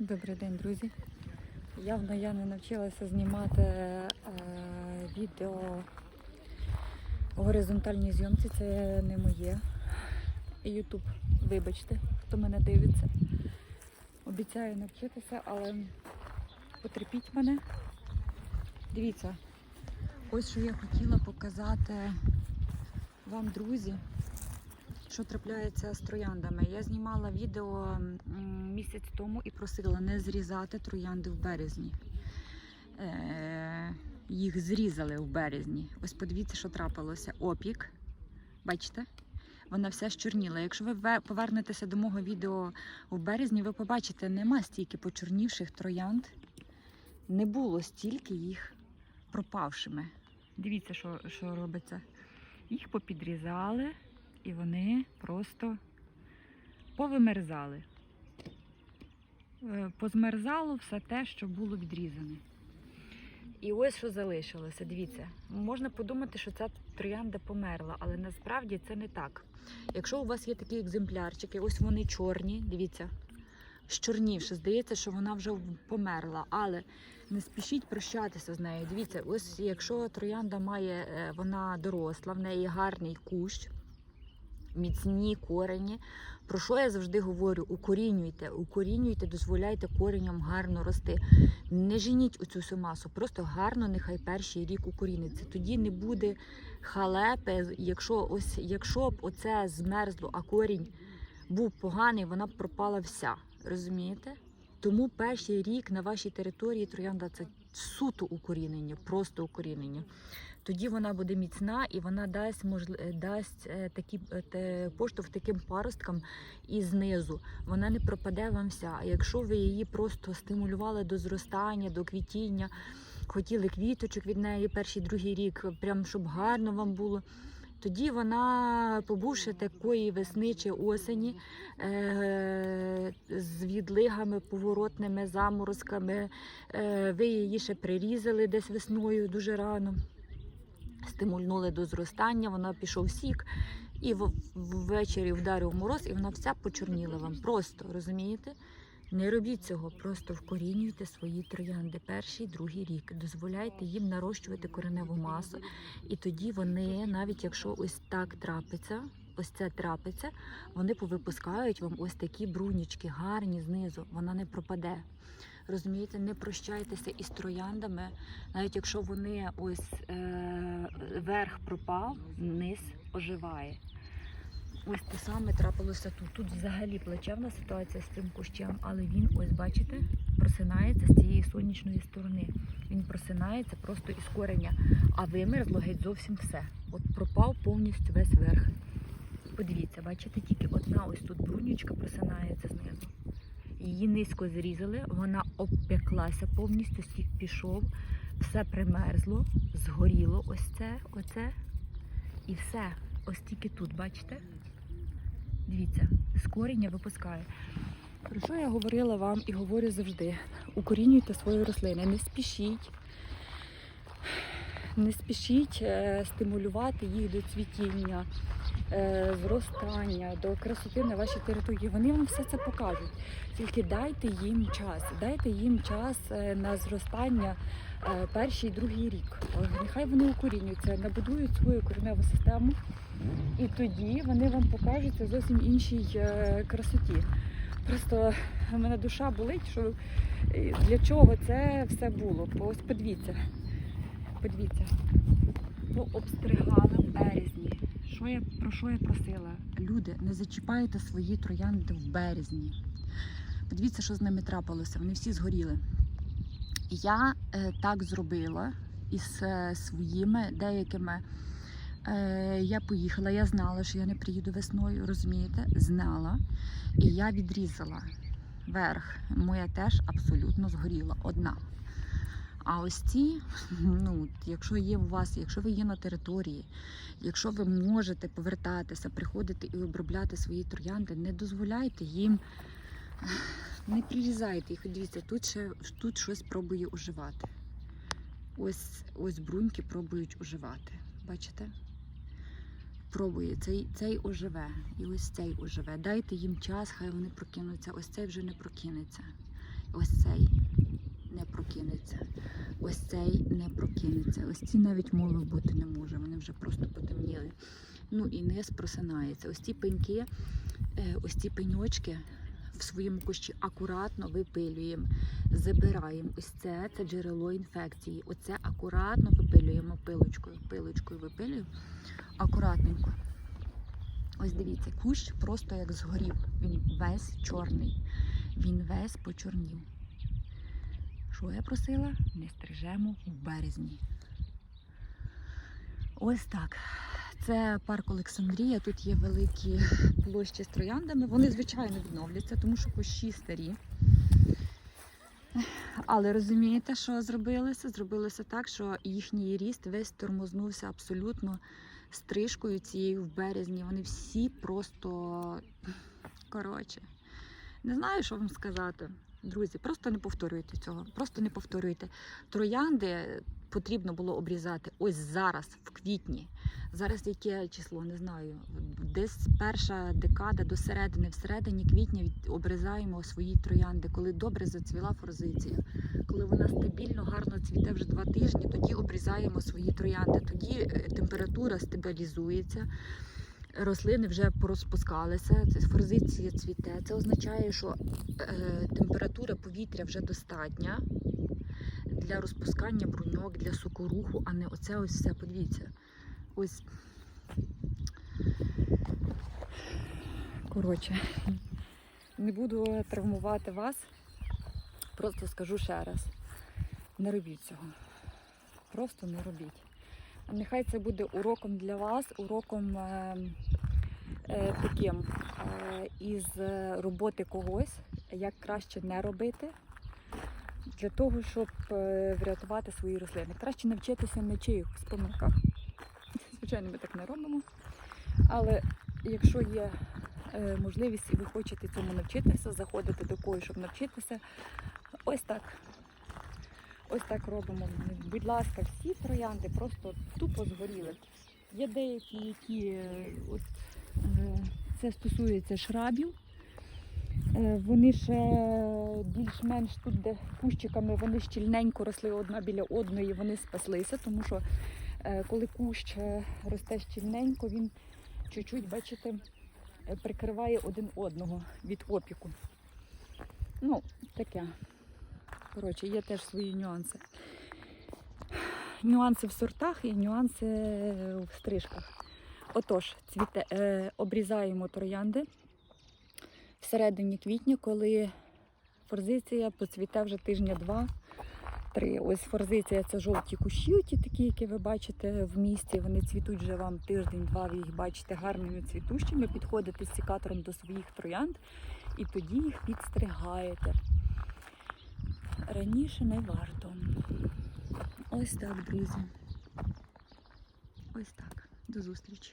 Добрий день, друзі. Явно я не навчилася знімати е, відео у горизонтальній зйомці. Це не моє. Ютуб, вибачте, хто мене дивиться. Обіцяю навчитися, але потерпіть мене. Дивіться, ось що я хотіла показати вам, друзі що трапляється з трояндами. Я знімала відео місяць тому і просила не зрізати троянди в березні. Е, їх зрізали в березні. Ось подивіться, що трапилося. Опік. Бачите? Вона вся щорніла. Якщо ви повернетеся до мого відео в березні, ви побачите, нема стільки почорнівших троянд. Не було стільки їх пропавшими. Дивіться, що, що робиться. Їх попідрізали і вони просто повимерзали. Е, Позмерзало все те, що було відрізане. І ось що залишилося. Дивіться, можна подумати, що ця троянда померла, але насправді це не так. Якщо у вас є такі екземплярчики, ось вони чорні, дивіться, щорнівши, здається, що вона вже померла, але не спішіть прощатися з нею. Дивіться, ось якщо троянда має, е, вона доросла, в неї гарний кущ, міцні корені. Про що я завжди говорю? Укорінюйте, укорінюйте, дозволяйте кореням гарно рости. Не женіть оцю всю масу, просто гарно нехай перший рік укоріниться. Тоді не буде халепи. Якщо ось, якщо б оце змерзло, а корінь був поганий, вона б пропала вся. Розумієте? Тому перший рік на вашій території троянда це суто укорінення, просто укорінення. Тоді вона буде міцна і вона дасть можли... дасть е, такі е, поштовх таким паросткам і знизу. Вона не пропаде вам вся. А якщо ви її просто стимулювали до зростання, до квітіння, хотіли квіточок від неї перший другий рік, прям щоб гарно вам було. Тоді вона, побувши такої весни чи осені, е- з відлигами, поворотними заморозками, е- ви її ще прирізали десь весною дуже рано стимульнули до зростання, вона пішов сік, і ввечері вдарив мороз, і вона вся почорніла вам. Просто розумієте? Не робіть цього, просто вкорінюйте свої троянди перший, другий рік. Дозволяйте їм нарощувати кореневу масу, і тоді вони, навіть якщо ось так трапиться, ось це трапиться, вони повипускають вам ось такі брунічки, гарні знизу. Вона не пропаде. Розумієте, не прощайтеся із трояндами, навіть якщо вони ось е, верх пропав, низ оживає. Ось те саме трапилося тут. Тут взагалі плачевна ситуація з цим кущем, але він, ось бачите, просинається з цієї сонячної сторони. Він просинається просто із кореня, а вимерзло геть зовсім все. От пропав повністю весь верх. Подивіться, бачите, тільки одна ось тут брунючка просинається знизу. Її низько зрізали, вона обпеклася повністю, сік пішов, все примерзло, згоріло ось це, оце. І все. Ось тільки тут, бачите? Дивіться, з коріння випускає. Про що я говорила вам і говорю завжди? Укорінюйте свої рослини, не спішіть. Не спішіть е, стимулювати їх до цвітіння, зростання, до красоти на вашій території. Вони вам все це покажуть. Тільки дайте їм час, дайте їм час е, на зростання е, перший другий рік. Е, Нехай вони укорінюються, набудують свою кореневу систему, і тоді вони вам покажуться зовсім іншій е, красоті. Просто в мене душа болить, що е, для чого це все було. Ось подивіться. Подивіться, пообстригали в березні. Що я, про що я просила? Люди, не зачіпайте свої троянди в березні. Подивіться, що з ними трапилося. Вони всі згоріли. Я е, так зробила із е, своїми деякими. Е, я поїхала, я знала, що я не приїду весною, розумієте? Знала. І я відрізала верх. Моя теж абсолютно згоріла. Одна. А ось ці, ну, якщо є у вас, якщо ви є на території, якщо ви можете повертатися, приходити і обробляти свої троянди, не дозволяйте їм, не прирізайте їх. Дивіться, тут ще тут щось пробує оживати. Ось ось бруньки пробують оживати. Бачите? Пробує, цей, цей оживе, і ось цей оживе. Дайте їм час, хай вони прокинуться. Ось цей вже не прокинеться. Ось цей не прокинеться. Ось цей не прокинеться. Ось ці навіть молов бути не може, вони вже просто потемніли. Ну і низ просинається. Ось ці пеньки, е, ось ці пеньочки в своєму кущі акуратно випилюємо, забираємо. Ось це, це джерело інфекції. Оце акуратно випилюємо пилочкою. Пилочкою випилюємо акуратненько. Ось дивіться, кущ просто як згорів. Він весь чорний. Він весь почорнів. Що я просила? Не стрижемо в березні. Ось так. Це парк Олександрія. Тут є великі площі з трояндами. Вони, звичайно, відновляться, тому що кущі старі. Але розумієте, що зробилося? Зробилося так, що їхній ріст весь тормознувся абсолютно стрижкою цією в березні. Вони всі просто коротше. Не знаю, що вам сказати. Друзі, просто не повторюйте цього. Просто не повторюйте. Троянди потрібно було обрізати ось зараз, в квітні. Зараз яке число, не знаю. Десь перша декада до середини, в середині квітня обрізаємо свої троянди, коли добре зацвіла форзиція. Коли вона стабільно, гарно цвіте вже два тижні, тоді обрізаємо свої троянди. Тоді е, температура стабілізується. Рослини вже порозпускалися, форзиція цвіте. Це означає, що е, температура повітря вже достатня для розпускання бруньок, для сокоруху, а не оце ось все. Подивіться. Ось. Коротше, не буду травмувати вас. Просто скажу ще раз. Не робіть цього. Просто не робіть. Нехай це буде уроком для вас, уроком е, е, таким е, із роботи когось, як краще не робити, для того, щоб е, врятувати свої рослини. Краще навчитися на чиїхось помилках. Звичайно, ми так не робимо. Але якщо є е, можливість і ви хочете цьому навчитися, заходите до когось, щоб навчитися, ось так. Ось так робимо. Будь ласка, всі троянди просто тупо згоріли. Є деякі, які е, от, е, це стосується шрабів. Е, Вони ще більш-менш тут, де кущиками, вони щільненько росли одна біля одної, вони спаслися, тому що коли кущ росте щільненько, він чуть-чуть, бачите, прикриває один одного від опіку. Ну, таке. Коротше, є теж свої нюанси. Нюанси в сортах і нюанси в стрижках. Отож, цвіте, е, обрізаємо троянди в середині квітня, коли форзиція поцвіте вже тижня два-три. Ось форзиція це жовті кущі, ті такі, які ви бачите в місті. Вони цвітуть вже вам тиждень-два, ви їх бачите гарними цвітущими. Підходите з сікатором до своїх троянд і тоді їх підстригаєте. Раніше не варто. Ось так, друзі. Ось так. До зустрічі.